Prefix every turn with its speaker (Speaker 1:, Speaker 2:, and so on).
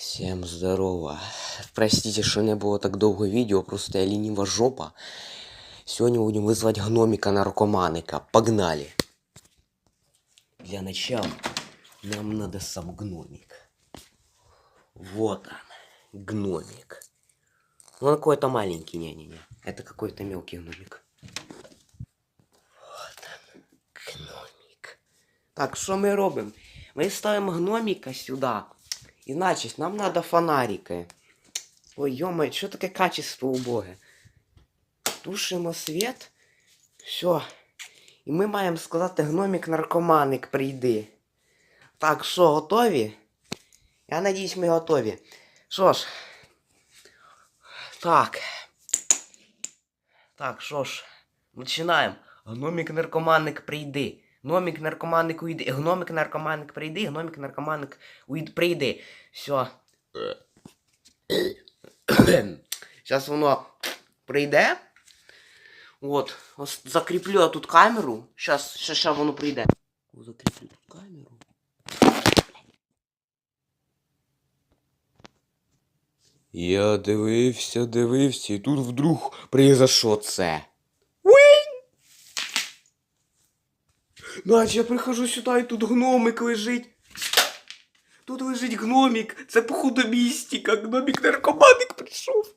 Speaker 1: Всем здорово. Простите, что не было так долго видео, просто я ленива жопа. Сегодня будем вызвать гномика-наркоманика. Погнали. Для начала нам надо сам гномик. Вот он, гномик. Ну, он какой-то маленький, не-не-не. Это какой-то мелкий гномик. Вот он, гномик. Так, що ми робимо? Ми ставимо гноміка сюди. І значить, нам треба фонарики. Ой, йома, що таке качество убоге? Тушимо світ. Все. І ми маємо сказати гномік-наркоманик прийди. Так, що, готові? Я надіюсь, ми готові. Що ж. Так. Так, що ж, починаємо. Гномік-наркоманик прийди. Гномік-наркоманик уйди. Гномік-наркоманик прийди, гномік-наркоманик уйди. Прийди. Все. Зараз воно прийде. От, ось закріплю я тут камеру. Щас, ще, ще воно прийде. Закріплю тут камеру. Я дивився, дивився, і тут вдруг произошло це. Наче я прихожу сюди, і тут гномик лежить. Тут лежить гномик. Це походу містика. Гномик наркоманик прийшов.